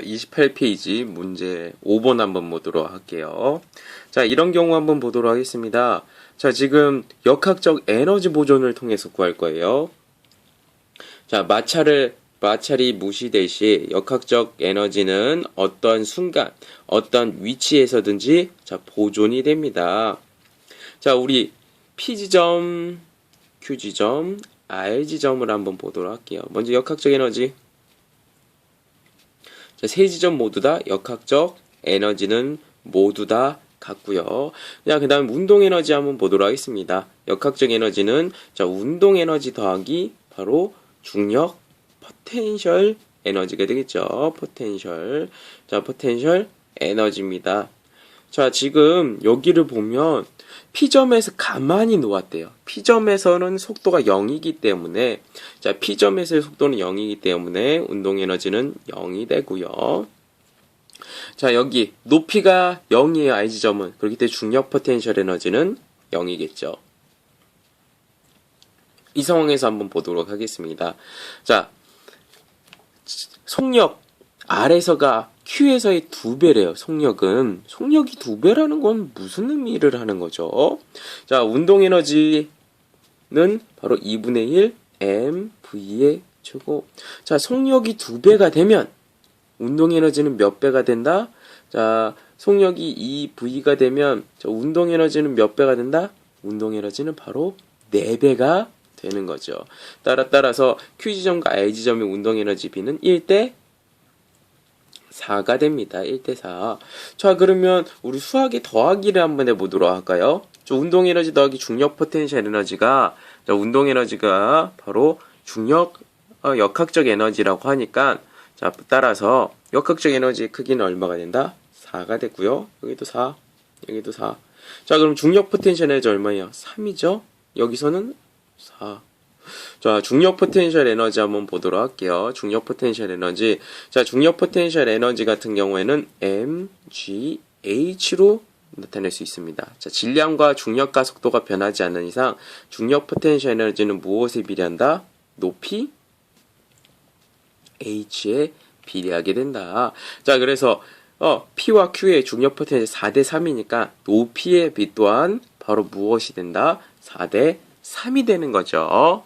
28페이지 문제 5번 한번 보도록 할게요. 자, 이런 경우 한번 보도록 하겠습니다. 자, 지금 역학적 에너지 보존을 통해서 구할 거예요. 자, 마찰을 마찰이 무시될 시 역학적 에너지는 어떤 순간, 어떤 위치에서든지 자, 보존이 됩니다. 자, 우리 P 지점, Q 지점, R 지점을 한번 보도록 할게요. 먼저 역학적 에너지. 자, 세 지점 모두 다 역학적 에너지는 모두 다 같고요. 자, 그 다음 운동 에너지 한번 보도록 하겠습니다. 역학적 에너지는 자, 운동 에너지 더하기 바로 중력 포텐셜 에너지가 되겠죠. 포텐셜. 자, 포텐셜 에너지입니다. 자, 지금 여기를 보면 P점에서 가만히 놓았대요. P점에서는 속도가 0이기 때문에 자, P점에서의 속도는 0이기 때문에 운동 에너지는 0이 되고요. 자, 여기 높이가 0이에요. I 지점은. 그렇기 때문에 중력 포텐셜 에너지는 0이겠죠. 이 상황에서 한번 보도록 하겠습니다. 자, 속력 R에서가 Q에서의 두 배래요. 속력은 속력이 두 배라는 건 무슨 의미를 하는 거죠? 자, 운동 에너지는 바로 2분의 1 m v의 최고. 자, 속력이 두 배가 되면 운동 에너지는 몇 배가 된다? 자, 속력이 2v가 되면 자, 운동 에너지는 몇 배가 된다? 운동 에너지는 바로 4배가 되는 거죠. 따라 따라서 Q 지점과 I 지점의 운동 에너지 비는 1대 4가 됩니다. 1대 4. 자, 그러면 우리 수학의 더하기를 한번 해보도록 할까요? 저 운동 에너지 더하기 중력 포텐셜 에너지가 자, 운동 에너지가 바로 중력 어, 역학적 에너지라고 하니까 자, 따라서 역학적 에너지의 크기는 얼마가 된다? 4가 됐고요. 여기도 4, 여기도 4. 자, 그럼 중력 포텐셜 에너지 얼마예요? 3이죠? 여기서는 4. 자, 중력 포텐셜 에너지 한번 보도록 할게요. 중력 포텐셜 에너지. 자, 중력 포텐셜 에너지 같은 경우에는 mgh로 나타낼 수 있습니다. 자, 질량과 중력과 속도가 변하지 않는 이상 중력 포텐셜 에너지는 무엇에 비례한다? 높이 h에 비례하게 된다. 자, 그래서 어, P와 Q의 중력 포텐셜 4대 3이니까 높이의 비 또한 바로 무엇이 된다? 4대 3이 되는 거죠.